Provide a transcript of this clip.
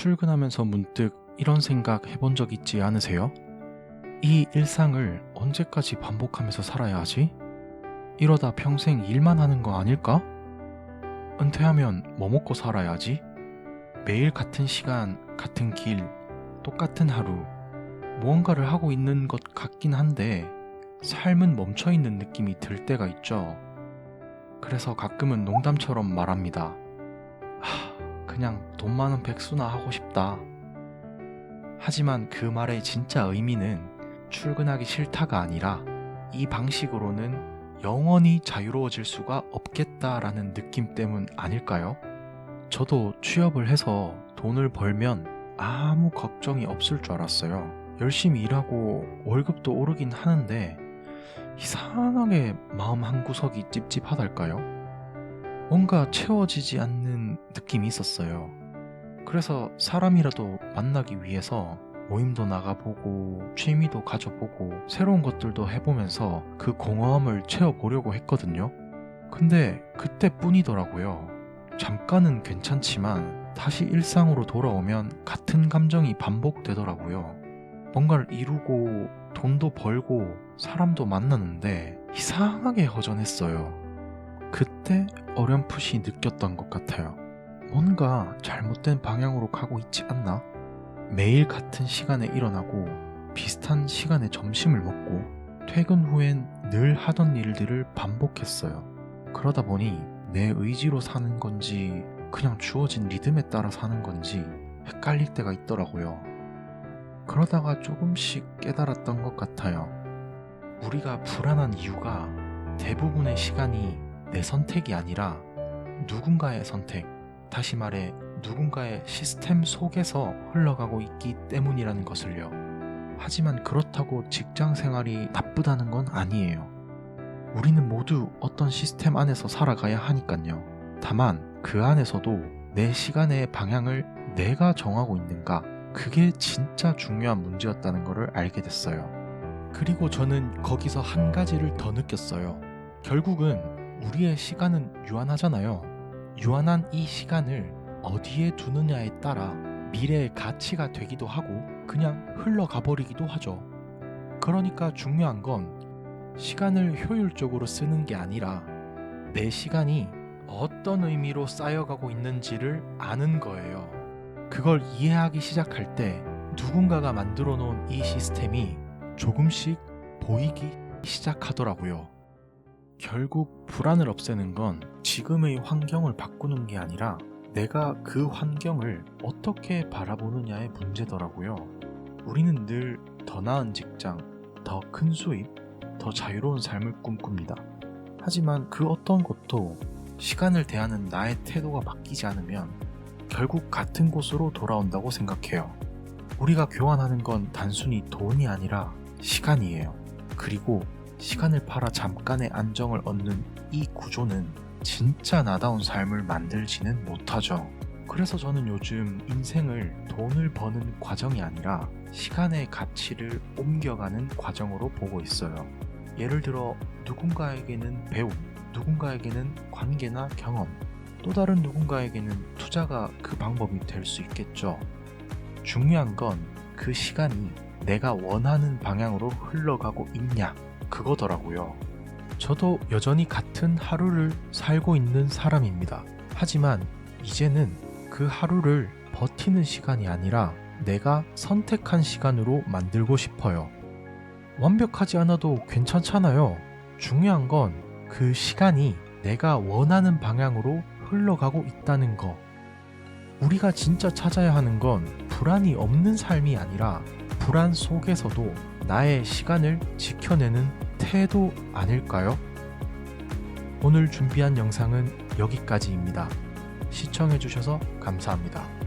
출근하면서 문득 이런 생각 해본 적 있지 않으세요? 이 일상을 언제까지 반복하면서 살아야 하지? 이러다 평생 일만 하는 거 아닐까? 은퇴하면 뭐 먹고 살아야지? 매일 같은 시간, 같은 길, 똑같은 하루, 무언가를 하고 있는 것 같긴 한데, 삶은 멈춰 있는 느낌이 들 때가 있죠. 그래서 가끔은 농담처럼 말합니다. 하, 그냥 돈 많은 백수나 하고 싶다. 하지만 그 말의 진짜 의미는 출근하기 싫다가 아니라 이 방식으로는 영원히 자유로워질 수가 없겠다라는 느낌 때문 아닐까요? 저도 취업을 해서 돈을 벌면 아무 걱정이 없을 줄 알았어요. 열심히 일하고 월급도 오르긴 하는데 이상하게 마음 한구석이 찝찝하달까요? 뭔가 채워지지 않는 느낌이 있었어요. 그래서 사람이라도 만나기 위해서 모임도 나가보고 취미도 가져보고 새로운 것들도 해보면서 그 공허함을 채워보려고 했거든요. 근데 그때뿐이더라고요. 잠깐은 괜찮지만 다시 일상으로 돌아오면 같은 감정이 반복되더라고요. 뭔가를 이루고 돈도 벌고 사람도 만났는데 이상하게 허전했어요. 그때 어렴풋이 느꼈던 것 같아요. 뭔가 잘못된 방향으로 가고 있지 않나? 매일 같은 시간에 일어나고 비슷한 시간에 점심을 먹고 퇴근 후엔 늘 하던 일들을 반복했어요. 그러다 보니 내 의지로 사는 건지 그냥 주어진 리듬에 따라 사는 건지 헷갈릴 때가 있더라고요. 그러다가 조금씩 깨달았던 것 같아요. 우리가 불안한 이유가 대부분의 시간이 내 선택이 아니라 누군가의 선택, 다시 말해 누군가의 시스템 속에서 흘러가고 있기 때문이라는 것을요. 하지만 그렇다고 직장 생활이 나쁘다는 건 아니에요. 우리는 모두 어떤 시스템 안에서 살아가야 하니깐요. 다만 그 안에서도 내 시간의 방향을 내가 정하고 있는가? 그게 진짜 중요한 문제였다는 것을 알게 됐어요. 그리고 저는 거기서 한 가지를 더 느꼈어요. 결국은 우리의 시간은 유한하잖아요. 유한한 이 시간을 어디에 두느냐에 따라 미래의 가치가 되기도 하고 그냥 흘러가 버리기도 하죠. 그러니까 중요한 건 시간을 효율적으로 쓰는 게 아니라 내 시간이 어떤 의미로 쌓여가고 있는지를 아는 거예요. 그걸 이해하기 시작할 때 누군가가 만들어 놓은 이 시스템이 조금씩 보이기 시작하더라고요. 결국 불안을 없애는 건 지금의 환경을 바꾸는 게 아니라 내가 그 환경을 어떻게 바라보느냐의 문제더라고요. 우리는 늘 더 나은 직장, 더 큰 수입, 더 자유로운 삶을 꿈꿉니다. 하지만 그 어떤 것도 시간을 대하는 나의 태도가 바뀌지 않으면 결국 같은 곳으로 돌아온다고 생각해요. 우리가 교환하는 건 단순히 돈이 아니라 시간이에요. 그리고 시간을 팔아 잠깐의 안정을 얻는 이 구조는 진짜 나다운 삶을 만들지는 못하죠. 그래서 저는 요즘 인생을 돈을 버는 과정이 아니라 시간의 가치를 옮겨가는 과정으로 보고 있어요. 예를 들어 누군가에게는 배움, 누군가에게는 관계나 경험, 또 다른 누군가에게는 투자가 그 방법이 될 수 있겠죠. 중요한 건 그 시간이 내가 원하는 방향으로 흘러가고 있냐, 그거더라고요. 저도 여전히 같은 하루를 살고 있는 사람입니다. 하지만 이제는 그 하루를 버티는 시간이 아니라 내가 선택한 시간으로 만들고 싶어요. 완벽하지 않아도 괜찮잖아요. 중요한 건 그 시간이 내가 원하는 방향으로 흘러가고 있다는 거. 우리가 진짜 찾아야 하는 건 불안이 없는 삶이 아니라 불안 속에서도 나의 시간을 지켜내는 태도 아닐까요? 오늘 준비한 영상은 여기까지입니다. 시청해주셔서 감사합니다.